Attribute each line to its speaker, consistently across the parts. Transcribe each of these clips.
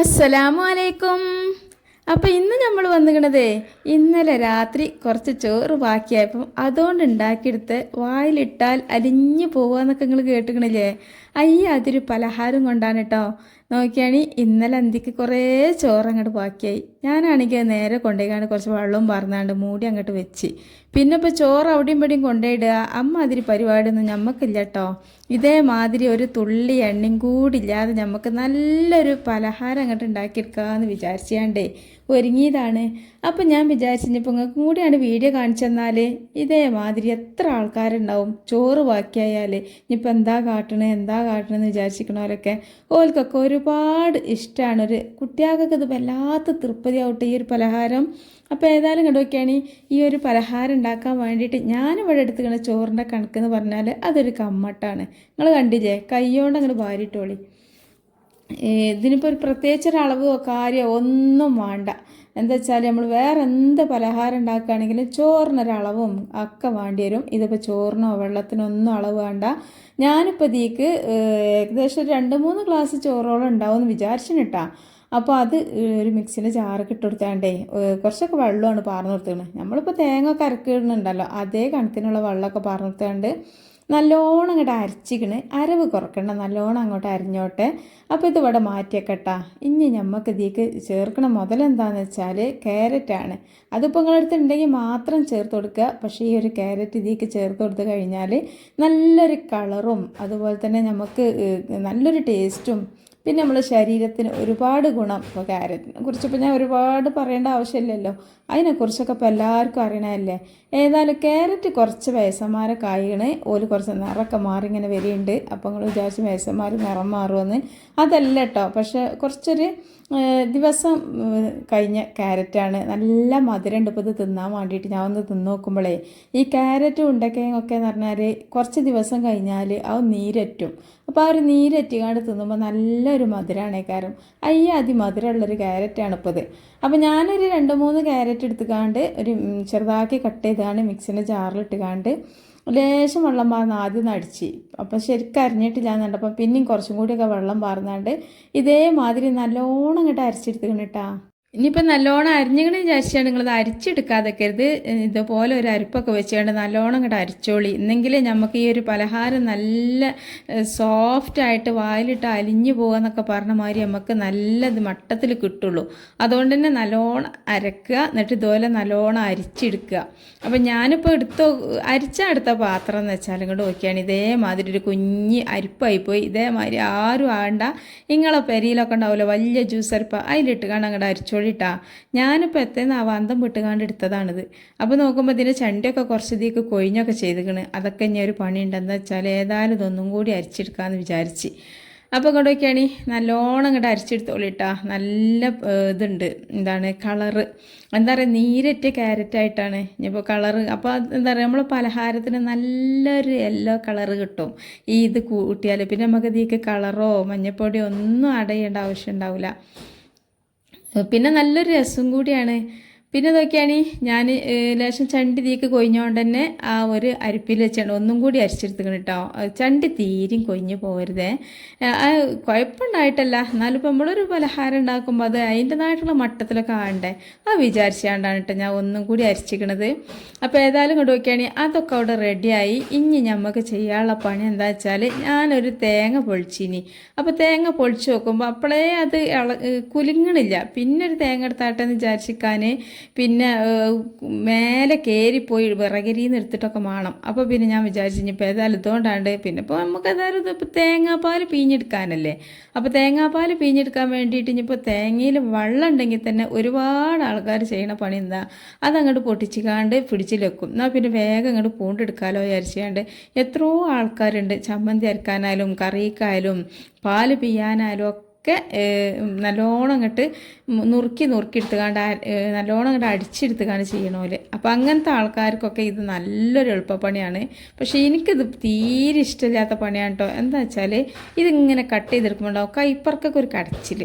Speaker 1: അസ്സലാമു അലൈക്കും അപ്പം ഇന്ന് നമ്മൾ വന്നിക്കണതേ ഇന്നലെ രാത്രി കുറച്ച് ചോറ് ബാക്കിയായപ്പം അതുകൊണ്ട് ഉണ്ടാക്കിയെടുത്ത് വായിലിട്ടാൽ അലിഞ്ഞു പോവാന്നൊക്കെ നിങ്ങൾ കേട്ടിക്കണില്ലേ? അയ്യ അതൊരു പലഹാരം കൊണ്ടാണ് കേട്ടോ നോക്കിയാണി ഇന്നലെ അന്തിക്ക് കുറേ ചോറ് അങ്ങോട്ട് ബാക്കിയായി. ഞാനാണെങ്കിൽ നേരെ കൊണ്ടുപോയിക്കാണ്ട് കുറച്ച് വെള്ളവും പറന്നാണ്ട് മൂടി അങ്ങോട്ട് വെച്ച്. പിന്നെ ഇപ്പോൾ ചോറ് അവിടെയും ഇവിടെയും കൊണ്ടുപോയിടുക അമ്മ അതിരി പരിപാടിയൊന്നും ഞമ്മക്കില്ല കേട്ടോ ഇതേമാതിരി ഒരു തുള്ളി എണ്ണയും കൂടി ഇല്ലാതെ നമുക്ക് നല്ലൊരു പലഹാരം അങ്ങോട്ട് ഉണ്ടാക്കിയെടുക്കാമെന്ന് വിചാരിച്ചാണ്ടേ ഒരുങ്ങിയതാണ്. അപ്പം ഞാൻ വിചാരിച്ചിപ്പോൾ നിങ്ങൾക്ക് കൂടിയാണ് വീഡിയോ കാണിച്ചു തന്നാൽ ഇതേമാതിരി എത്ര ആൾക്കാരുണ്ടാവും ചോറ് ബാക്കിയായാൽ ഇനിയിപ്പോൾ എന്താ കാട്ടണ എന്താ കാട്ടണമെന്ന് വിചാരിച്ചിരിക്കണവരൊക്കെ. ഓൽക്കൊക്കെ ഒരുപാട് ഇഷ്ടമാണ് ഒരു കുട്ടികൾക്കൊക്കെ ഇത് വല്ലാത്ത തൃപ്തിയാവട്ടെ ഈ ഒരു പലഹാരം. അപ്പോൾ ഏതായാലും കണ്ടുനോക്കിയാണ് ഈ ഒരു പലഹാരം ഉണ്ടാക്കാൻ വേണ്ടിയിട്ട് ഞാനിവിടെ എടുത്തുകൊണ്ട് ചോറിന്റെ കണക്ക് എന്ന് പറഞ്ഞാൽ അതൊരു കമ്മട്ടാണ്. നിങ്ങൾ കണ്ടില്ലേ? കൈയോണ്ട് അങ്ങോട്ട് വാരിട്ടോളി. ഇതിനിപ്പോൾ ഒരു പ്രത്യേകിച്ച് ഒരു അളവോ കാര്യമോ ഒന്നും വേണ്ട. എന്താ വെച്ചാൽ നമ്മൾ വേറെ എന്ത് പലഹാരം ഉണ്ടാക്കുകയാണെങ്കിലും ചോറിനൊരളവും ഒക്കെ വേണ്ടി വരും. ഇതിപ്പോൾ ചോറിനോ വെള്ളത്തിനോ ഒന്നും അളവ് വേണ്ട. ഞാനിപ്പോൾ ഇതിക്ക് ഏകദേശം രണ്ട് മൂന്ന് ഗ്ലാസ് ചോറോളം ഉണ്ടാവും എന്ന് കേട്ടാ അപ്പോൾ അത് ഒരു മിക്സിന്റെ ജാറൊക്കെ ഇട്ട് കൊടുത്താണ്ടേ കുറച്ചൊക്കെ വെള്ളമാണ് പാർന്നു കൊടുത്തത് നമ്മളിപ്പോൾ തേങ്ങ ഒക്കെ അരക്കിടുന്നുണ്ടല്ലോ അതേ കണക്കിനുള്ള വെള്ളമൊക്കെ പാർന്നു കൊടുത്താണ്ട് നല്ലോണം അങ്ങോട്ട് അരച്ചിക്കണ്. അരവ് കുറക്കണ്ട നല്ലോണം അങ്ങോട്ട് അരിഞ്ഞോട്ടെ. അപ്പോൾ ഇത് ഇവിടെ മാറ്റിയേക്കട്ടാ ഇനി നമുക്ക് ഇതിലേക്ക് ചേർക്കണ മുതലെന്താണെന്ന് വെച്ചാൽ ക്യാരറ്റാണ്. അതിപ്പോൾ നിങ്ങളടുത്ത് ഉണ്ടെങ്കിൽ മാത്രം ചേർത്ത് കൊടുക്കുക. പക്ഷേ ഈ ഒരു ക്യാരറ്റ് ഇതിലേക്ക് ചേർത്ത് കൊടുത്ത് കഴിഞ്ഞാൽ നല്ലൊരു കളറും അതുപോലെ തന്നെ നമുക്ക് നല്ലൊരു ടേസ്റ്റും പിന്നെ നമ്മൾ ശരീരത്തിന് ഒരുപാട് ഗുണം. ഇപ്പോൾ ക്യാരറ്റിനെ കുറിച്ചിപ്പോൾ ഞാൻ ഒരുപാട് പറയേണ്ട ആവശ്യമില്ലല്ലോ. അതിനെക്കുറിച്ചൊക്കെ ഇപ്പോൾ എല്ലാവർക്കും അറിയണമല്ലേ ഏതായാലും ക്യാരറ്റ് കുറച്ച് വയസ്സന്മാരെ കായാണ് ഓൽ കുറച്ച് നിറമൊക്കെ മാറി ഇങ്ങനെ വരികയുണ്ട്. അപ്പോൾ നിങ്ങൾ വിചാരിച്ച് വയസ്സന്മാർ നിറം മാറുമെന്ന് അതല്ല കേട്ടോ. പക്ഷേ കുറച്ചൊരു ദിവസം കഴിഞ്ഞ ക്യാരറ്റാണ്. നല്ല മധുരമുണ്ട്. ഇപ്പോൾ ഇത് തിന്നാൻ വേണ്ടിയിട്ട് ഞാൻ ഒന്ന് തിന്ന് നോക്കുമ്പോഴേ ഈ ക്യാരറ്റ് ഉണ്ടക്കയൊക്കെ എന്ന് പറഞ്ഞാൽ കുറച്ച് ദിവസം കഴിഞ്ഞാൽ അത് നീരറ്റും. അപ്പോൾ ആ ഒരു നീരറ്റിക്കാണ്ട് തിന്നുമ്പോൾ നല്ലൊരു മധുരമാണ് കാരണം അയ്യ അതിമധുരമുള്ളൊരു ക്യാരറ്റാണ് ഇപ്പോൾ ഇത്. അപ്പോൾ ഞാനൊരു രണ്ട് മൂന്ന് ക്യാരറ്റ് എടുത്തുകാണ്ട് ഒരു ചെറുതാക്കി കട്ട് ചെയ്താണ് മിക്സിന്റെ ജാറിലിട്ടുകാണ്ട് ലേശം വെള്ളം പാർന്ന് ആദ്യം അടിച്ച്. അപ്പം ശരിക്കും അരിഞ്ഞിട്ടില്ല അപ്പം പിന്നെയും കുറച്ചും കൂടിയൊക്കെ വെള്ളം പാർന്നാണ്ട് ഇതേമാതിരി നല്ലോണം ഇങ്ങോട്ട് അരച്ചെടുത്തുക്കണം കേട്ടാ ഇനിയിപ്പോൾ നല്ലോണം അരിഞ്ഞിങ്ങനെ വിചാരിച്ചാണ് നിങ്ങളത് അരിച്ചെടുക്കാതെക്കരുത്. ഇതുപോലെ ഒരു അരിപ്പൊക്കെ വെച്ചുകൊണ്ട് നല്ലോണം ഇങ്ങോട്ട് അരിച്ചോളി. എന്നെങ്കിലേ നമുക്ക് ഈ ഒരു പലഹാരം നല്ല സോഫ്റ്റായിട്ട് വായിലിട്ട് അലിഞ്ഞു പോകാന്നൊക്കെ പറഞ്ഞ മാതിരി നമുക്ക് നല്ലത് മട്ടത്തിൽ കിട്ടുള്ളൂ. അതുകൊണ്ട് തന്നെ നല്ലോണം അരക്കുക എന്നിട്ട് ഇതുപോലെ നല്ലോണം അരിച്ചെടുക്കുക. അപ്പം ഞാനിപ്പോൾ എടുത്ത അരിച്ച എടുത്ത പാത്രം എന്ന് വെച്ചാൽ ഇങ്ങോട്ട് നോക്കിയാണ്. ഇതേമാതിരി ഒരു കുഞ്ഞ് അരിപ്പായിപ്പോയി. ഇതേമാതിരി ആരും ആണ്ട. നിങ്ങളെ പെരിയിലൊക്കെ ഉണ്ടാവില്ല വലിയ ജ്യൂസ് അരിപ്പ അതിലിട്ട് കാണാൻ അങ്ങോട്ട് അരിച്ചോളി. കേട്ടാ ഞാനിപ്പോൾ എത്തേന്ന് ആ വന്തം വിട്ടുകാണ്ട് എടുത്തതാണിത്. അപ്പോൾ നോക്കുമ്പോൾ ഇതിന്റെ ചണ്ടിയൊക്കെ കുറച്ച് ഇതിക്ക് കൊഴിഞ്ഞൊക്കെ ചെയ്തിക്കണ്. അതൊക്കെ ഇനി ഒരു പണിയുണ്ട്. എന്താ വെച്ചാൽ ഏതായാലും ഇതൊന്നും കൂടി അരിച്ചെടുക്കാമെന്ന് വിചാരിച്ച്. അപ്പോൾ ഇങ്ങോട്ട് നോക്കിയാണി നല്ലോണം ഇങ്ങോട്ട് അരിച്ചെടുത്തോളിട്ടാ. നല്ല ഇതുണ്ട്. എന്താണ് കളറ്. എന്താ പറയുക നീരറ്റ ക്യാരറ്റായിട്ടാണ് ഇനിയിപ്പോൾ കളറ്. അപ്പോൾ എന്താ പറയുക നമ്മൾ പലഹാരത്തിന് നല്ലൊരു യെല്ലോ കളറ് കിട്ടും. ഈ ഇത് കൂട്ടിയാൽ പിന്നെ നമുക്ക് ഇതിലേക്ക് കളറോ മഞ്ഞപ്പൊടിയോ ഒന്നും അടയേണ്ട ആവശ്യം ഉണ്ടാവില്ല പിന്നെ നല്ലൊരു രസം കൂടിയാണ് പിന്നെ നോക്കിയാണ് ഞാൻ ലേശം ചണ്ടി തീക്ക് കൊഴിഞ്ഞുകൊണ്ട് തന്നെ ആ ഒരു അരിപ്പിൽ വെച്ചാണ്. ഒന്നും കൂടി അരിച്ചെടുത്തുക്കണം കേട്ടോ ചണ്ടി തീരും കൊഴിഞ്ഞു പോകരുതേ കുഴപ്പമുണ്ടായിട്ടല്ല എന്നാലും ഇപ്പം നമ്മളൊരു പലഹാരം ഉണ്ടാക്കുമ്പോൾ അത് അതിന്റെതായിട്ടുള്ള മട്ടത്തിലൊക്കെ ആണ്ടേ ആ വിചാരിച്ചാണ്ടാണ് കേട്ടോ ഞാൻ ഒന്നും കൂടി അരിച്ചിക്കണത്. അപ്പോൾ ഏതായാലും കൊണ്ട് നോക്കിയാണെങ്കിൽ അതൊക്കെ അവിടെ റെഡിയായി. ഇനി നമുക്ക് ചെയ്യാനുള്ള പണി എന്താ വെച്ചാൽ ഞാനൊരു തേങ്ങ പൊളിച്ചിനി. അപ്പോൾ തേങ്ങ പൊളിച്ച് നോക്കുമ്പോൾ അപ്പോഴേ അത് കുലുങ്ങണില്ല. പിന്നെ ഒരു തേങ്ങ എടുത്താട്ടെന്ന് വിചാരിച്ചിക്കാൻ പിന്നെ മേലെ കയറിപ്പോയി വിറകരി എടുത്തിട്ടൊക്കെ മാണം. അപ്പോൾ പിന്നെ ഞാൻ വിചാരിച്ചു ഇനിയിപ്പോൾ ഏതായാലും ഇതുകൊണ്ടാണ്ട് പിന്നെ ഇപ്പോൾ നമുക്ക് ഏതായാലും ഇപ്പോൾ തേങ്ങാപ്പാൽ പിഴിഞ്ഞെടുക്കാനല്ലേ അപ്പോൾ തേങ്ങാപ്പാൽ പിഴിഞ്ഞെടുക്കാൻ വേണ്ടിയിട്ട് ഇനിയിപ്പോൾ തേങ്ങയിൽ വെള്ളം ഉണ്ടെങ്കിൽ തന്നെ ഒരുപാട് ആൾക്കാർ ചെയ്യണ പണി എന്താ? അതങ്ങോട്ട് പൊട്ടിച്ചിക്കാണ്ട് പിടിച്ചിൽ വെക്കും. എന്നാൽ പിന്നെ വേഗം അങ്ങോട്ട് പൂണ്ടെടുക്കാമല്ലോ വിചാരിച്ചാണ്ട് എത്രയോ ആൾക്കാരുണ്ട്. ചമ്മന്തി അരക്കാനായാലും കറിക്കായാലും പാൽ പിയ്യാനായാലും ഒക്കെ നല്ലോണം അങ്ങോട്ട് നുറുക്കി നുറുക്കി എടുത്തുകാണ്ട് നല്ലോണം അങ്ങോട്ട് അടിച്ചെടുത്തുകാണ്ട് ചെയ്യണ അപ്പോൾ അങ്ങനത്തെ ആൾക്കാർക്കൊക്കെ ഇത് നല്ലൊരു എളുപ്പപ്പണിയാണ്. പക്ഷേ എനിക്കിത് തീരെ ഇഷ്ടമില്ലാത്ത പണിയാണ് കേട്ടോ എന്താ വെച്ചാൽ ഇതിങ്ങനെ കട്ട് ചെയ്തെടുക്കുമ്പോൾ ഉണ്ടാവും കൈപ്പറക്കൊക്കെ ഒരു കടച്ചിൽ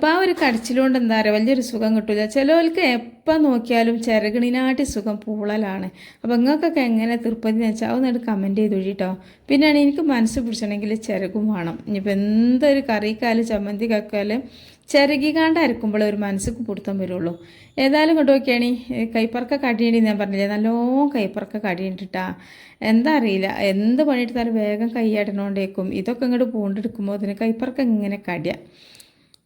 Speaker 1: അപ്പോൾ ആ ഒരു കടച്ചിലുകൊണ്ട് എന്താ പറയുക വലിയൊരു സുഖം കിട്ടില്ല ചിലവർക്ക് എപ്പോൾ നോക്കിയാലും ചിരകിണിനാട്ടി സുഖം പൂളലാണ്. അപ്പോൾ നിങ്ങൾക്കൊക്കെ എങ്ങനെ എന്ന് വെച്ചാൽ അതൊന്നിട്ട് കമന്റ് ചെയ്ത് ഒഴിട്ടോ. പിന്നെയാണ് എനിക്ക് മനസ്സ് പിടിച്ചണമെങ്കിൽ ചിരകും വേണം. ഇനിയിപ്പോൾ എന്തൊരു കറിക്കാലും ചമ്മന്തി കക്കാലും ചിരകിക്കാണ്ട് അരക്കുമ്പോൾ ഒരു മനസ്സിക്ക് പിടുത്തം വരുള്ളൂ. ഏതായാലും കൊണ്ട് നോക്കിയാണ് കൈപ്പറക്ക കടിയേണ്ടി ഞാൻ പറഞ്ഞില്ലേ? നല്ലോണം കൈപ്പറക്ക കടിയേണ്ടിട്ടാ എന്താ അറിയില്ല. എന്ത് പണിയെടുത്താലും വേഗം കൈയാടണോണ്ടേക്കും ഇതൊക്കെ ഇങ്ങോട്ട് പൂണ്ടെടുക്കുമ്പോൾ അതിന് കൈപ്പറക്ക ഇങ്ങനെ കടിയ.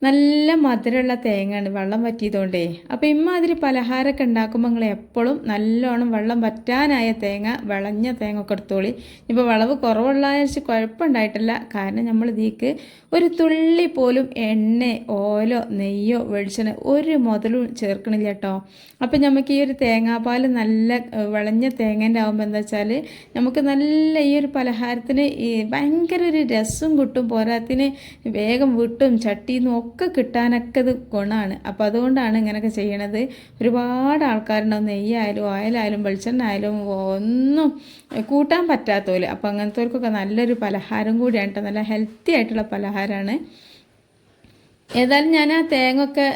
Speaker 1: നല്ല മധുരമുള്ള തേങ്ങയാണ് വെള്ളം വറ്റിയതുകൊണ്ടേ. അപ്പോൾ ഇമ്മാതിരി പലഹാരമൊക്കെ ഉണ്ടാക്കുമ്പോൾ നിങ്ങൾ എപ്പോഴും നല്ലോണം വെള്ളം വറ്റാനായ തേങ്ങ വിളഞ്ഞ തേങ്ങ ഒക്കെ എടുത്തോളി. ഇപ്പോൾ വിളവ് കുറവുള്ള വെച്ച് കുഴപ്പമുണ്ടായിട്ടില്ല. കാരണം നമ്മൾ ഇതിക്ക് ഒരു തുള്ളി പോലും എണ്ണ ഓലോ നെയ്യോ വെളിച്ചെണ്ണ ഒരു മുതലും ചേർക്കണില്ല കേട്ടോ. അപ്പം നമുക്ക് ഈ ഒരു തേങ്ങാപ്പാൽ നല്ല വിളഞ്ഞ തേങ്ങേന്റെ ആകുമ്പോൾ എന്താ വെച്ചാൽ നമുക്ക് നല്ല ഈ ഒരു പലഹാരത്തിന് ഈ ഭയങ്കര ഒരു രസം കിട്ടും. പോരാത്തിന് വേഗം വിട്ടും ചട്ടിന്നും ഒക്കെ കിട്ടാനൊക്കെ ഇത് ഗുണമാണ്. അപ്പോൾ അതുകൊണ്ടാണ് ഇങ്ങനെയൊക്കെ ചെയ്യണത്. ഒരുപാട് ആൾക്കാരുണ്ടാവും. നെയ്യായാലും ഓയിലായാലും വെളിച്ചെണ്ണ ആയാലും ഒന്നും കൂട്ടാൻ പറ്റാത്തപോലെ അപ്പോൾ അങ്ങനത്തെവർക്കൊക്കെ നല്ലൊരു പലഹാരം കൂടിയാണ് കേട്ടോ നല്ല ഹെൽത്തി ആയിട്ടുള്ള പലഹാരമാണ് ഏതായാലും ഞാൻ ആ തേങ്ങ ഒക്കെ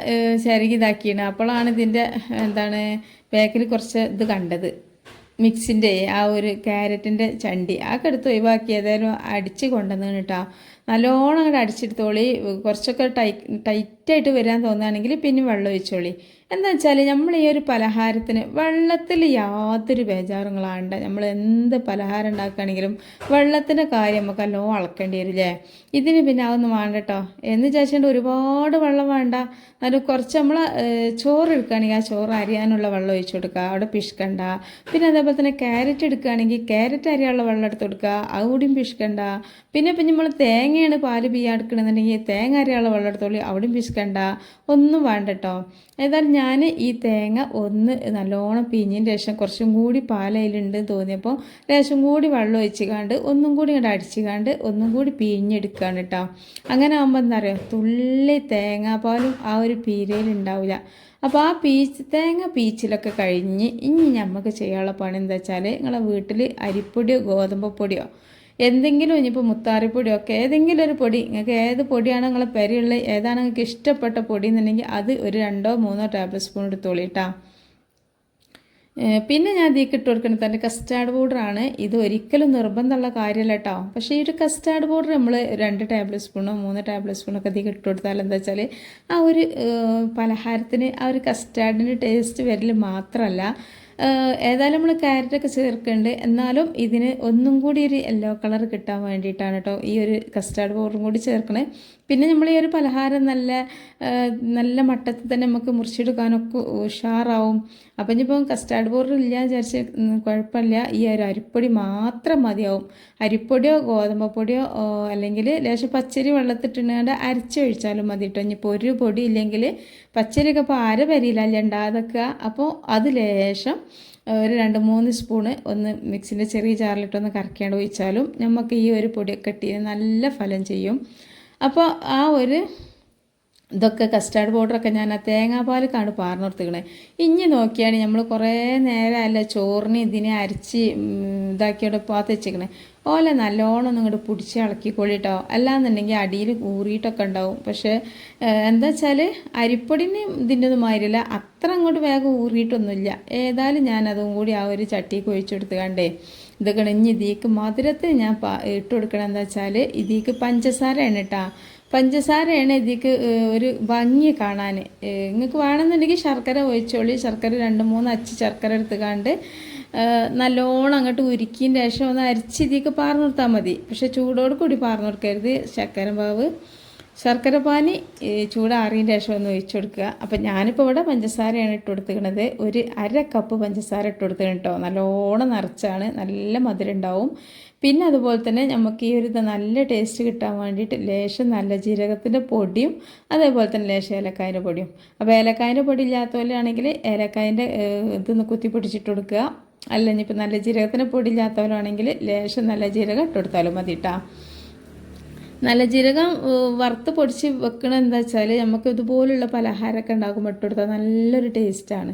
Speaker 1: ചിരകി ഇതാക്കിയാണ്. അപ്പോഴാണ് ഇതിന്റെ എന്താണ് ബാക്കിൽ കുറച്ച് ഇത് കണ്ടത്. മിക്സിന്റെ ആ ഒരു ക്യാരറ്റിന്റെ ചണ്ടി. ആ കടുത്ത് ഒഴിവാക്കി. ഏതായാലും അടിച്ച് കൊണ്ടുവന്നു കേട്ടോ നല്ലോണം അങ്ങോട്ട് അടിച്ചെടുത്തോളി കുറച്ചൊക്കെ ടൈ ടൈറ്റായിട്ട് വരാൻ തോന്നുകയാണെങ്കിൽ പിന്നെ വെള്ളം ഒഴിച്ചോളി. എന്താ വെച്ചാൽ നമ്മൾ ഈ ഒരു പലഹാരത്തിന് വെള്ളത്തിൽ യാതൊരു ബേജാറുകളാണ്ട് നമ്മൾ എന്ത് പലഹാരം ഉണ്ടാക്കുകയാണെങ്കിലും വെള്ളത്തിന്റെ കാര്യം നമുക്ക് നല്ലോ അളക്കേണ്ടി വരില്ലേ? ഇതിന് പിന്നെ അതൊന്നും വേണ്ട കേട്ടോ എന്ന് വിചാരിച്ചുകൊണ്ട് ഒരുപാട് വെള്ളം വേണ്ട. എന്നാലും കുറച്ച് നമ്മൾ ചോറ് എടുക്കുകയാണെങ്കിൽ ആ ചോറ് അരിയാനുള്ള വെള്ളം ഒഴിച്ചു കൊടുക്കുക. അവിടെ പിഷ്കണ്ട പിന്നെ അതേപോലെ തന്നെ ക്യാരറ്റ് എടുക്കുകയാണെങ്കിൽ ക്യാരറ്റ് അരിയാനുള്ള വെള്ളം എടുത്ത് കൊടുക്കുക. അത് കൂടിയും പിഷ്കണ്ട പിന്നെ ഇപ്പം നമ്മൾ തേങ്ങയാണ് പാൽ പിയ്യാൻ എടുക്കണമെന്നുണ്ടെങ്കിൽ തേങ്ങ അരിയാനുള്ള വെള്ളം എടുത്തോളി അവിടെയും പിഷ്കണ്ട ഒന്നും വേണ്ട കേട്ടോ ഏതായാലും ഞാൻ ഈ തേങ്ങ ഒന്ന് നല്ലോണം പിഞ്ഞതിന് ശേഷം കുറച്ചും കൂടി പാലയിലുണ്ട് തോന്നിയപ്പോൾ ലേശം കൂടി വെള്ളം ഒഴിച്ച് കണ്ട് ഒന്നും കൂടി ഇങ്ങോട്ട് അടിച്ച് കണ്ട് ഒന്നും കൂടി പിഴിഞ്ഞെടുക്കുകയാണ് കേട്ടോ അങ്ങനെ ആകുമ്പോൾ എന്താ പറയുക തുള്ളി തേങ്ങാപ്പാലും ആ ഒരു പീരയിൽ ഉണ്ടാവില്ല അപ്പോൾ ആ പീച്ച് തേങ്ങ പീച്ചിലൊക്കെ കഴിഞ്ഞ് ഇനി നമുക്ക് ചെയ്യാനുള്ള പണി എന്താ വെച്ചാൽ നിങ്ങളെ വീട്ടിൽ അരിപ്പൊടിയോ ഗോതമ്പ് പൊടിയോ എന്തെങ്കിലും ഇനിയിപ്പോൾ മുത്താറിപ്പൊടിയോ ഒക്കെ ഏതെങ്കിലും ഒരു പൊടി നിങ്ങൾക്ക് ഏത് പൊടിയാണ് നിങ്ങളെ പെരയുള്ള ഏതാണ് നിങ്ങൾക്ക് ഇഷ്ടപ്പെട്ട പൊടി എന്നുണ്ടെങ്കിൽ അത് ഒരു രണ്ടോ മൂന്നോ ടേബിൾ സ്പൂൺ എടുത്തോളി കേട്ടോ പിന്നെ ഞാൻ ഇതിലേക്ക് ഇട്ട് കൊടുക്കുന്നത് തന്നെ കസ്റ്റാർഡ് പൗഡറാണ് ഇത് ഒരിക്കലും നിർബന്ധമുള്ള കാര്യമല്ല കേട്ടോ പക്ഷേ ഈ ഒരു കസ്റ്റാർഡ് പൗഡർ നമ്മൾ രണ്ട് ടേബിൾ സ്പൂണോ മൂന്ന് ടേബിൾ സ്പൂണൊക്കെ ഇതിലേക്ക് ഇട്ട് കൊടുത്താൽ എന്താ വെച്ചാൽ ആ ഒരു പലഹാരത്തിന് ആ ഒരു കസ്റ്റാർഡിന്റെ ടേസ്റ്റ് വരൽ മാത്രമല്ല. ഏതായാലും നമ്മൾ ക്യാരറ്റൊക്കെ ചേർക്കുന്നുണ്ട് എന്നാലും ഇതിന് ഒന്നും കൂടി ഒരു യെല്ലോ കളർ കിട്ടാൻ വേണ്ടിയിട്ടാണ് കേട്ടോ ഈ ഒരു കസ്റ്റാർഡ് പൗഡറും കൂടി ചേർക്കണേ. പിന്നെ നമ്മൾ ഈ ഒരു പലഹാരം നല്ല നല്ല മട്ടത്തിൽ തന്നെ നമുക്ക് മുറിച്ചെടുക്കാനൊക്കെ ഉഷാറാവും. അപ്പം ഇനിയിപ്പം കസ്റ്റാർഡ് പൗഡർ ഇല്ല വിചാരിച്ച് കുഴപ്പമില്ല. ഈ ഒരു അരിപ്പൊടി മാത്രം മതിയാവും. അരിപ്പൊടിയോ ഗോതമ്പ് പൊടിയോ അല്ലെങ്കിൽ ലേശം പച്ചരി വെള്ളത്തിട്ടുകൊണ്ട് അരച്ചൊഴിച്ചാലും മതി കേട്ടോ ഇനിയിപ്പോൾ ഒരു പൊടി ഇല്ലെങ്കിൽ പച്ചരിയൊക്കെ ഇപ്പോൾ ആര വരിയില്ല ഉണ്ടാതൊക്കെ അപ്പോൾ അത് ലേശം ഒരു രണ്ട് മൂന്ന് സ്പൂണ് ഒന്ന് മിക്സിന്റെ ചെറിയ ജാറിലിട്ടൊന്ന് കറക്കിയാണ്ട് ഒഴിച്ചാലും നമുക്ക് ഈ ഒരു പൊടിയൊക്കെ ഇട്ടിന് നല്ല ഫലം ചെയ്യും. അപ്പോൾ ആ ഒരു ഇതൊക്കെ കസ്റ്റാർഡ് പൗഡറൊക്കെ ഞാൻ ആ തേങ്ങാപ്പാലിക്കാണ് പാർന്നു കൊടുത്തിക്കണേ ഇഞ്ഞി നോക്കിയാണ് നമ്മൾ കുറേ നേരം അല്ല ചോറിന് ഇതിനെ അരച്ച് ഇതാക്കിയോടെ പാത്ത് വെച്ചിരിക്കണേ. ഓല നല്ലോണം ഇങ്ങോട്ട് പിടിച്ച് ഇളക്കിക്കൊള്ളിട്ടോ അല്ലാന്നുണ്ടെങ്കിൽ അടിയിൽ കൂറിയിട്ടൊക്കെ ഉണ്ടാവും. പക്ഷേ എന്താ വെച്ചാൽ അരിപ്പൊടിന് ഇതിന്റെ ഒന്നും അത്ര അങ്ങോട്ട് വേഗം ഊറിയിട്ടൊന്നുമില്ല. ഏതായാലും ഞാൻ അതും കൂടി ആ ഒരു ചട്ടിക്ക് ഒഴിച്ചെടുത്ത് കണ്ടേ. ഇതൊക്കെ ഇനി ഇതിക്ക് മധുരത്തിന് ഞാൻ ഇട്ട് കൊടുക്കണം എന്താ വെച്ചാൽ ഇതിക്ക് പഞ്ചസാരയാണ് കേട്ടോ. പഞ്ചസാരയാണ് ഇതിക്ക് ഒരു ഭംഗി കാണാൻ നിങ്ങൾക്ക് വേണമെന്നുണ്ടെങ്കിൽ ശർക്കര ഒഴിച്ചോളി. ശർക്കര രണ്ട് മൂന്ന് അച്ചി ശർക്കര എടുത്തുകാണ്ട് നല്ലോണം അങ്ങോട്ട് ഉരുക്കിയതിന് ശേഷം ഒന്ന് അരിച്ച് ഇതിക്ക് പാർന്നു കൊടുത്താൽ മതി. പക്ഷെ ചൂടോട് കൂടി പാർന്നു കൊടുക്കരുത്. ശർക്കര പാവ് ശർക്കര പാനി ചൂടാറിയതിന് ശേഷം ഒന്ന് ഒഴിച്ചു കൊടുക്കുക. അപ്പം ഞാനിപ്പോൾ ഇവിടെ പഞ്ചസാരയാണ് ഇട്ട് കൊടുത്തിരിക്കുന്നത് ഒരു അര കപ്പ് പഞ്ചസാര ഇട്ട് കൊടുത്തിട്ടുണ്ട് കേട്ടോ നല്ലോണം നിറച്ചാണ്. നല്ല മധുരം ഉണ്ടാവും. പിന്നെ അതുപോലെ തന്നെ നമുക്ക് ഈ ഒരു നല്ല ടേസ്റ്റ് കിട്ടാൻ വേണ്ടിയിട്ട് ലേശം നല്ല ജീരകത്തിന്റെ പൊടിയും അതേപോലെ തന്നെ ലേശം ഏലക്കായന്റെ പൊടിയും. അപ്പോൾ ഏലക്കായന്റെ പൊടി ഇല്ലാത്തവരാണെങ്കിൽ ഏലക്കായന്റെ ഇതൊന്ന് കുത്തി പിടിച്ചിട്ട് കൊടുക്കുക. അല്ലെങ്കിൽ ഇപ്പം നല്ല ജീരകത്തിന്റെ പൊടി ഇല്ലാത്തവരാണെങ്കിൽ ലേശം നല്ല ജീരകം ഇട്ട് കൊടുത്താലും മതി കേട്ടോ നല്ല ജീരകം വറുത്ത് പൊടിച്ച് വെക്കണ എന്താ വെച്ചാൽ നമുക്ക് ഇതുപോലുള്ള പലഹാരമൊക്കെ ഉണ്ടാക്കുമ്പോൾ ഇട്ട് നല്ലൊരു ടേസ്റ്റാണ്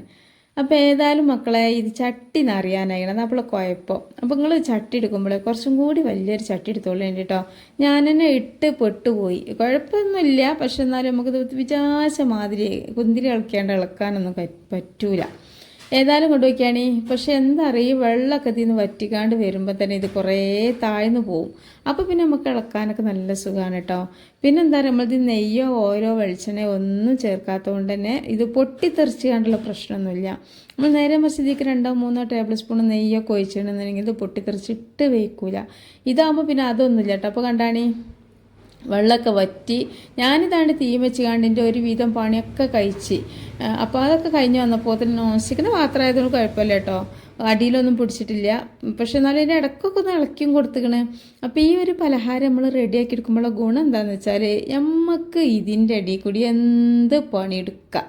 Speaker 1: അപ്പോൾ ഏതായാലും മക്കളെ ഇത് ചട്ടി നിറയാനായിക്കണം അപ്പോൾ കുഴപ്പം. അപ്പോൾ നിങ്ങൾ ചട്ടി എടുക്കുമ്പോൾ കുറച്ചും കൂടി വലിയൊരു ചട്ടി എടുത്തോളൂ കേട്ടോ ഞാൻ തന്നെ ഇട്ട് പെട്ടുപോയി. കുഴപ്പമൊന്നുമില്ല പക്ഷെ എന്നാലും നമുക്കിത് വിചാരിച്ച മാതിരി കുന്തിരി ഇളക്കേണ്ട ഇളക്കാനൊന്നും പറ്റൂല. ഏതായാലും കൊണ്ടുപോയിക്കാണി. പക്ഷെ എന്താ അറിയുക ഈ വെള്ളമൊക്കെ നിന്ന് വറ്റിക്കാണ്ട് വരുമ്പോൾ തന്നെ ഇത് കുറേ താഴ്ന്നു പോവും. അപ്പോൾ പിന്നെ നമുക്ക് ഇളക്കാനൊക്കെ നല്ല സുഖമാണ് കേട്ടോ പിന്നെ എന്താ പറയുക നമ്മളിത് നെയ്യോ ഓരോ വെളിച്ചെണ്ണയോ ഒന്നും ചേർക്കാത്തതുകൊണ്ട് തന്നെ ഇത് പൊട്ടിത്തെറിച്ച് കണ്ടുള്ള പ്രശ്നമൊന്നുമില്ല. നമ്മൾ നേരെ മറിച്ച് രണ്ടോ മൂന്നോ ടേബിൾ സ്പൂൺ നെയ്യൊക്കെ ഒഴിച്ചിട്ടുണ്ടെന്നുണ്ടെങ്കിൽ ഇത് പൊട്ടിത്തെറിച്ചിട്ട് വയ്ക്കൂല ഇതാകുമ്പോൾ പിന്നെ അതൊന്നുമില്ല കേട്ടോ അപ്പോൾ കണ്ടാണി? വെള്ളമൊക്കെ വറ്റി. ഞാനിതാണ്ട് തീ വെച്ച് കണ്ടിന്റെ ഒരു വീതം പണിയൊക്കെ കഴിച്ച്. അപ്പോൾ അതൊക്കെ കഴിഞ്ഞ് വന്നപ്പോൾ തന്നെ നോൺ സ്റ്റിക്കിന് മാത്രമായതുകൊണ്ട് കുഴപ്പമില്ല കേട്ടോ. അടിയിലൊന്നും പിടിച്ചിട്ടില്ല. പക്ഷെ എന്നാലും ഇതിന്റെ ഇടയ്ക്കൊക്കെ ഒന്ന് ഇളക്കിയും കൊടുത്തുക്കണ്. അപ്പോൾ ഈ ഒരു പലഹാരം നമ്മൾ റെഡിയാക്കി എടുക്കുമ്പോഴുള്ള ഗുണം എന്താണെന്ന് വെച്ചാൽ നമുക്ക് ഇതിന്റെ അടിയിൽ കൂടി എന്ത് പണിയെടുക്കാം.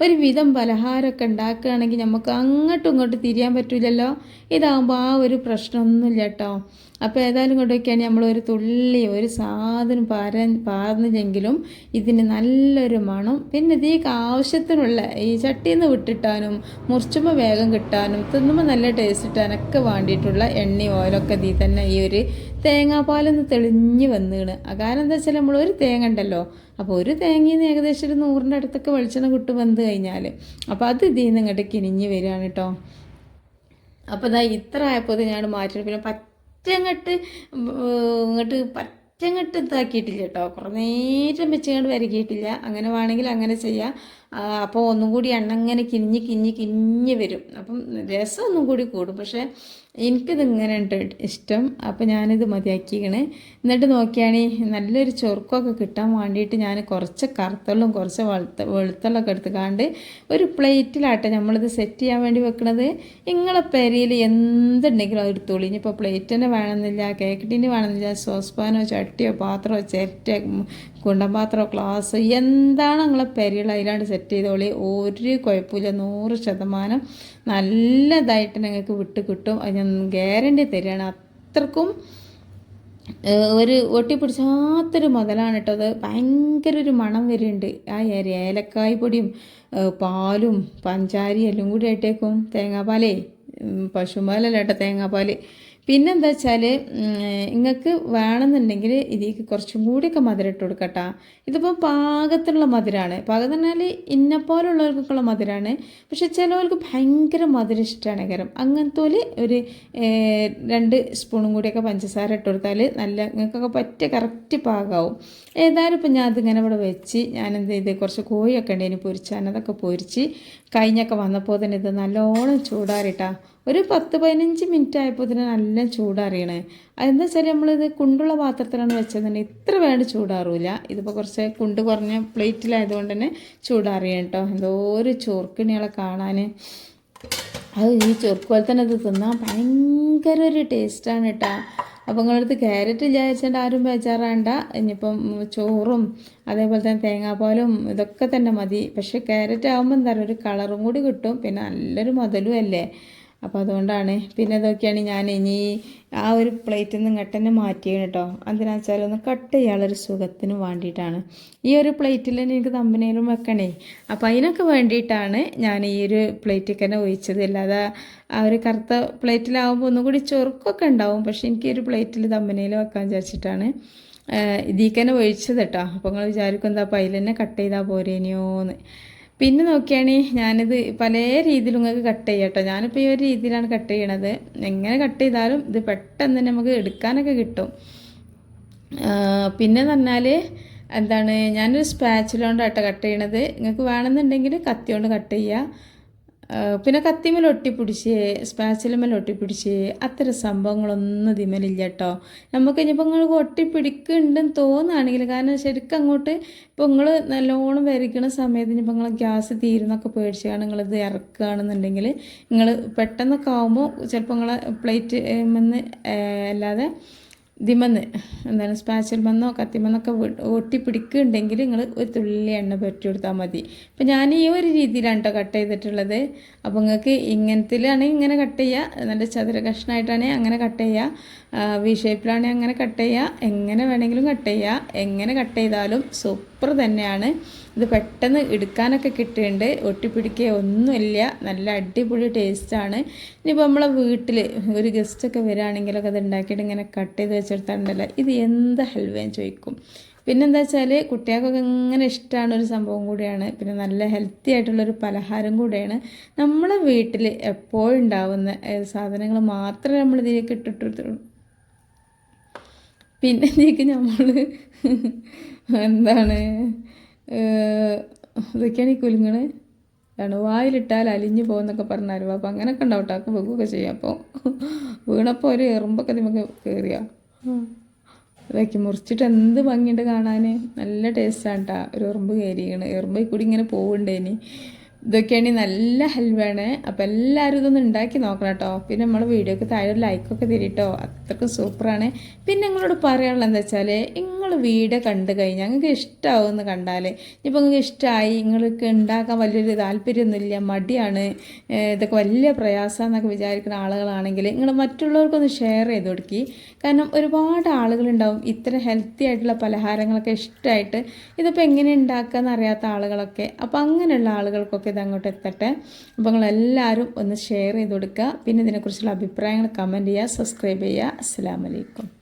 Speaker 1: ഒരു വിധം പലഹാരമൊക്കെ ഉണ്ടാക്കുകയാണെങ്കിൽ നമുക്ക് അങ്ങോട്ടും ഇങ്ങോട്ടും തിരിയാൻ പറ്റില്ലല്ലോ ഇതാകുമ്പോൾ ആ ഒരു പ്രശ്നമൊന്നുമില്ല കേട്ടോ. അപ്പോൾ ഏതായാലും കൊണ്ടൊക്കെയാണ് നമ്മൾ ഒരു തുള്ളി ഒരു സാധനം പാര പാർന്നില്ലെങ്കിലും ഇതിന് നല്ലൊരു മണം. പിന്നെ ഇതീ ആവശ്യത്തിനുള്ള ഈ ചട്ടിയിൽ നിന്ന് വിട്ടിട്ടാനും മുറിച്ചുമ്പോൾ വേഗം കിട്ടാനും തിന്നുമ്പോൾ നല്ല ടേസ്റ്റ് കിട്ടാനൊക്കെ വേണ്ടിയിട്ടുള്ള എണ്ണ ഓയിലൊക്കെ ഇതിൽ തന്നെ ഈ ഒരു തേങ്ങാപ്പാലൊന്ന് തെളിഞ്ഞ് വന്നിണ്. കാരണം എന്താ വെച്ചാൽ നമ്മൾ ഒരു തേങ്ങ ഉണ്ടല്ലോ അപ്പോൾ ഒരു തേങ്ങയിൽ നിന്ന് ഏകദേശം ഒരു നൂറിന്റെ അടുത്തൊക്കെ വെളിച്ചെണ്ണ കിട്ടും വന്ന് കഴിഞ്ഞാൽ അപ്പോൾ അത് ഇതിൽ നിന്ന് ഇങ്ങോട്ട് കിനിഞ്ഞ് വരികയാണ് കേട്ടോ അപ്പോൾ ഇതാ ഇത്ര ആയപ്പോൾ ഞാൻ മാറ്റി പിന്നെ പറ്റങ്ങട്ട് ഇങ്ങോട്ട് പറ്റങ്ങട്ട് ഇതാക്കിയിട്ടില്ല കേട്ടോ കുറേ നേരം വെച്ചങ്ങോട്ട് വരകിയിട്ടില്ല. അങ്ങനെ വേണമെങ്കിൽ അങ്ങനെ ചെയ്യാം. അപ്പോൾ ഒന്നും കൂടി എണ്ണ ഇങ്ങനെ കിഞ്ഞ് കിഞ്ഞ് കിഞ്ഞ് വരും. അപ്പം രസം ഒന്നും കൂടി കൂടും. പക്ഷേ എനിക്കിത് ഇങ്ങനെ ഉണ്ട് ഇഷ്ടം. അപ്പോൾ ഞാനിത് മതിയാക്കിക്കണ്. എന്നിട്ട് നോക്കിയാണെങ്കിൽ നല്ലൊരു ചൊറുക്കൊക്കെ കിട്ടാൻ വേണ്ടിയിട്ട് ഞാൻ കുറച്ച് കറുത്തള്ളും കുറച്ച് വെളുത്ത വെളുത്തള്ളൊക്കെ എടുത്ത് കാണ്ട് ഒരു പ്ലേറ്റിലാട്ടെ നമ്മളിത് സെറ്റ് ചെയ്യാൻ വേണ്ടി വെക്കണത്. നിങ്ങളെ പെരയിൽ എന്തുണ്ടെങ്കിലും അത് എടുത്തോളൂ. ഇനിയിപ്പോൾ പ്ലേറ്റ് തന്നെ വേണമെന്നില്ല കേക്കട്ടിന് വേണമെന്നില്ല സോസ് പാനോ ചട്ടിയോ പാത്രമോ ചിരട്ടയോ കുണ്ടംപാത്രമോ ഗ്ലാസ് എന്താണ് നിങ്ങളെ പെരയിൽ അതിലാണ്ട് സെറ്റ് ചെയ്തോളി? ഒരു കുഴപ്പമില്ല. നൂറ് ശതമാനം നല്ലതായിട്ട് നിങ്ങൾക്ക് വിട്ട് കിട്ടും. അത് ഞാൻ ഗ്യാരണ്ടി തരികയാണ്. അത്രക്കും ഒരു ഒട്ടിപ്പിടിച്ചാത്തൊരു മുതലാണ് കേട്ടോ അത്. ഭയങ്കര ഒരു മണം വരുന്നുണ്ട് ആ ഏല- ഏലക്കായ് പൊടിയും പാലും പഞ്ചാരി എല്ലാം കൂടി ആയിട്ടേക്കും തേങ്ങാപ്പാലേ. ഉം, പശുപാലല്ല കേട്ടോ തേങ്ങാപ്പാൽ പിന്നെന്താ വെച്ചാൽ നിങ്ങൾക്ക് വേണമെന്നുണ്ടെങ്കിൽ ഇതിലേക്ക് കുറച്ചും കൂടിയൊക്കെ മധുരം ഇട്ട് കൊടുക്കട്ടാ. ഇതിപ്പോൾ പാകത്തിനുള്ള മധുരമാണ് പാകം എന്ന് പറഞ്ഞാൽ ഇന്നപ്പോലുള്ളവർക്കൊക്കെയുള്ള മധുരമാണ് പക്ഷെ ചിലവർക്ക് ഭയങ്കര മധുരം ഇഷ്ടമാണ് കരം അങ്ങനത്തെ ഒരു രണ്ട് സ്പൂണും കൂടിയൊക്കെ പഞ്ചസാര ഇട്ട് കൊടുത്താൽ നല്ല നിങ്ങൾക്കൊക്കെ പറ്റിയ കറക്റ്റ് പാകമാവും ഏതായാലും ഇപ്പം ഞാൻ അതിങ്ങനെ ഇവിടെ വെച്ച് ഞാൻ എന്ത് ചെയ്ത് കുറച്ച് കോഴിയൊക്കെ ഉണ്ട് ഇനി പൊരിച്ചാൻ അതൊക്കെ പൊരിച്ച് കഴിഞ്ഞൊക്കെ വന്നപ്പോൾ തന്നെ ഇത് നല്ലോണം ചൂടാറിട്ടാ. ഒരു പത്ത് പതിനഞ്ച് മിനിറ്റ് ആയപ്പോൾ ഇതിന് നല്ല ചൂടാറിയണേ. അതെന്താ വെച്ചാൽ നമ്മളിത് കുണ്ടുള്ള പാത്രത്തിലാണ് വെച്ചതെന്നുണ്ടെങ്കിൽ ഇത്ര വേണ്ട ചൂടാറൂല. ഇതിപ്പോൾ കുറച്ച് കുണ്ട് കുറഞ്ഞ പ്ലേറ്റിലായതുകൊണ്ട് തന്നെ ചൂടാറിയ കേട്ടോ. എന്തോ ഒരു ചോർക്കിണികളെ കാണാൻ അത് ഈ ചൊറുക്ക് പോലെ തന്നെ ഇത് തിന്നാൻ ഭയങ്കര ഒരു ടേസ്റ്റാണ് കേട്ടോ. അപ്പോൾ നിങ്ങളടുത്ത് ക്യാരറ്റ് വിചാരിച്ചാൽ ആരും ബേജാറാണ്ട. ഇനിയിപ്പം ചോറും അതേപോലെ തന്നെ തേങ്ങാപ്പാലും ഇതൊക്കെ തന്നെ മതി. പക്ഷേ ക്യാരറ്റ് ആകുമ്പോൾ എന്താ പറയുക ഒരു കളറും കൂടി കിട്ടും. പിന്നെ നല്ലൊരു മുതലും അല്ലേ? അപ്പോൾ അതുകൊണ്ടാണ്. പിന്നെ ഇതൊക്കെയാണ് ഞാൻ ഇനി ആ ഒരു പ്ലേറ്റിൽ നിന്ന് ഇങ്ങോട്ട് തന്നെ മാറ്റിയാണ് കേട്ടോ എന്തിനാ വെച്ചാൽ ഒന്ന് കട്ട് ചെയ്യാനുള്ളൊരു സുഖത്തിന് വേണ്ടിയിട്ടാണ്. ഈ ഒരു പ്ലേറ്റിൽ തന്നെ എനിക്ക് തമ്പനയിലും വെക്കണേ. അപ്പോൾ അതിനൊക്കെ വേണ്ടിയിട്ടാണ് ഞാൻ ഈ ഒരു പ്ലേറ്റിൽ തന്നെ ഒഴിച്ചത്. അല്ലാതെ ആ ഒരു കറുത്ത പ്ലേറ്റിലാവുമ്പോൾ ഒന്നും കൂടി ചൊറുക്കൊക്കെ ഉണ്ടാവും. പക്ഷേ എനിക്ക് ഒരു പ്ലേറ്റിൽ തമ്പനയിൽ വെക്കാൻ വിചാരിച്ചിട്ടാണ് ഇതിൽ തന്നെ ഒഴിച്ചത് കേട്ടോ അപ്പോൾ നിങ്ങൾ വിചാരിക്കും എന്താ അപ്പോൾ അതിൽ തന്നെ കട്ട് ചെയ്താൽ പോരേനിയോന്ന്. പിന്നെ നോക്കിയാണെ ഞാനിത് പല രീതിയിലും നിങ്ങൾക്ക് കട്ട് ചെയ്യാം കേട്ടോ ഞാനിപ്പോൾ ഈ ഒരു രീതിയിലാണ് കട്ട് ചെയ്യണത്. എങ്ങനെ കട്ട് ചെയ്താലും ഇത് പെട്ടെന്ന് തന്നെ നമുക്ക് എടുക്കാനൊക്കെ കിട്ടും. പിന്നെ പറഞ്ഞാൽ എന്താണ് ഞാനൊരു സ്പാച്ചിലോണ്ടാട്ടോ കട്ട് ചെയ്യണത്. നിങ്ങൾക്ക് വേണമെന്നുണ്ടെങ്കിൽ കത്തി കൊണ്ട് കട്ട് ചെയ്യുക പിന്നെ കത്തിമേൽ ഒട്ടിപ്പിടിച്ച് സ്പാച്ചിലുമേൽ ഒട്ടിപ്പിടിച്ച് അത്തരം സംഭവങ്ങളൊന്നും ഇതിമേലില്ല കേട്ടോ നമുക്ക് ഇനിയിപ്പോൾ നിങ്ങൾക്ക് ഒട്ടിപ്പിടിക്കുന്നുണ്ടെന്ന് തോന്നുകയാണെങ്കിൽ കാരണം ശരിക്കും അങ്ങോട്ട് ഇപ്പോൾ നിങ്ങൾ നല്ലോണം വരയ്ക്കുന്ന സമയത്ത് ഇനിയിപ്പോൾ നിങ്ങൾ ഗ്യാസ് തീരുന്നൊക്കെ പേടിച്ചാണ് നിങ്ങളിത് ഇറക്കുകയാണെന്നുണ്ടെങ്കിൽ നിങ്ങൾ പെട്ടെന്നൊക്കെ ആകുമ്പോൾ ചിലപ്പോൾ നിങ്ങളെ പ്ലേറ്റ് അല്ലാതെ ഇതിമെന്ന് എന്താണ് സ്പാച്ചിൽ മന്നോ കത്തിമെന്നൊക്കെ ഒട്ടിപ്പിടിക്കുന്നുണ്ടെങ്കിൽ നിങ്ങൾ ഒരു തുള്ളി എണ്ണ പുരട്ടി കൊടുത്താൽ മതി. ഇപ്പം ഞാൻ ഈ ഒരു രീതിയിലാണ് കേട്ടോ കട്ട് ചെയ്തിട്ടുള്ളത്. അപ്പോൾ നിങ്ങൾക്ക് ഇങ്ങനത്തിലാണെങ്കിൽ ഇങ്ങനെ കട്ട് ചെയ്യുക. നല്ല ചതുര കഷ്ണമായിട്ടാണെങ്കിൽ അങ്ങനെ കട്ട് ചെയ്യുക. വി ഷേപ്പിലാണ് അങ്ങനെ കട്ട് ചെയ്യുക എങ്ങനെ വേണമെങ്കിലും കട്ട് ചെയ്യുക എങ്ങനെ കട്ട് ചെയ്താലും സൂപ്പർ തന്നെയാണ്. ഇത് പെട്ടെന്ന് എടുക്കാനൊക്കെ കിട്ടുന്നുണ്ട് ഒട്ടിപ്പിടിക്കുക ഒന്നുമില്ല. നല്ല അടിപൊളി ടേസ്റ്റാണ് ഇനിയിപ്പോൾ നമ്മളെ വീട്ടിൽ ഒരു ഗസ്റ്റൊക്കെ വരികയാണെങ്കിലൊക്കെ അത് ഉണ്ടാക്കിയിട്ട് ഇങ്ങനെ കട്ട് ചെയ്ത് വെച്ചെടുത്താണ്ടല്ലോ ഇത് എന്ത് ഹൽവയും ചോദിക്കും. പിന്നെന്താ വെച്ചാൽ കുട്ടികൾക്കൊക്കെ ഇങ്ങനെ ഇഷ്ടമാണ് ഒരു സംഭവം കൂടിയാണ്. പിന്നെ നല്ല ഹെൽത്തി ആയിട്ടുള്ളൊരു പലഹാരം കൂടെയാണ്. നമ്മളെ വീട്ടിൽ എപ്പോഴും ഉണ്ടാവുന്ന സാധനങ്ങൾ മാത്രമേ നമ്മൾ ഇതിലേക്ക് ഇട്ടിട്ട് പിന്നെ ഇതിലേക്ക് നമ്മൾ എന്താണ് ഇതൊക്കെയാണ് ഈ കുലുങ്ങണ് ആണ് വായിലിട്ടാൽ അലിഞ്ഞു പോകുന്നൊക്കെ പറഞ്ഞാലും അപ്പോൾ അങ്ങനെയൊക്കെ ഉണ്ടാവും കേട്ടോ വെക്കുകയൊക്കെ ചെയ്യാം. അപ്പോൾ വീണപ്പോൾ ഒരു എറുമ്പൊക്കെ നമുക്ക് കയറിയ ഇതൊക്കെ മുറിച്ചിട്ട് എന്ത് ഭംഗിയുണ്ട് കാണാൻ നല്ല ടേസ്റ്റാണ് കേട്ടോ ഒരു എറുമ്പ് കയറിയാണ് എറുമ്പിൽ കൂടി ഇങ്ങനെ പോവുണ്ടേനി ഇതൊക്കെയാണ് നല്ല ഹൽവയാണ് അപ്പോൾ എല്ലാവരും ഇതൊന്ന് ഉണ്ടാക്കി നോക്കണം കേട്ടോ പിന്നെ നമ്മൾ വീഡിയോക്ക് താഴെ ഒരു ലൈക്കൊക്കെ തരിട്ടോ. അത്രക്കും സൂപ്പറാണ് പിന്നെ നിങ്ങളോട് പറയാനുള്ളത് എന്താ വെച്ചാൽ വീഡിയോ കണ്ടു കഴിഞ്ഞാൽ നിങ്ങൾക്ക് ഇഷ്ടമാവുമെന്ന് കണ്ടാൽ ഇപ്പോൾ നിങ്ങൾക്ക് ഇഷ്ടമായി നിങ്ങൾക്ക് ഉണ്ടാക്കാൻ വലിയൊരു താല്പര്യമൊന്നുമില്ല മടിയാണ് ഇതൊക്കെ വലിയ പ്രയാസമെന്നൊക്കെ വിചാരിക്കുന്ന ആളുകളാണെങ്കിൽ നിങ്ങൾ മറ്റുള്ളവർക്കൊന്ന് ഷെയർ ചെയ്ത് കൊടുക്കി. കാരണം ഒരുപാട് ആളുകളുണ്ടാവും ഇത്ര ഹെൽത്തി ആയിട്ടുള്ള പലഹാരങ്ങളൊക്കെ ഇഷ്ടമായിട്ട് ഇതിപ്പോൾ എങ്ങനെ ഉണ്ടാക്കുക അറിയാത്ത ആളുകളൊക്കെ. അപ്പോൾ അങ്ങനെയുള്ള ആളുകൾക്കൊക്കെ ഇത് അങ്ങോട്ട് എത്തട്ടെ. അപ്പോൾ നിങ്ങളെല്ലാവരും ഒന്ന് ഷെയർ ചെയ്ത് കൊടുക്കുക പിന്നെ ഇതിനെക്കുറിച്ചുള്ള അഭിപ്രായങ്ങൾ കമന്റ് ചെയ്യുക സബ്സ്ക്രൈബ് ചെയ്യുക. അസ്സാം വലൈക്കും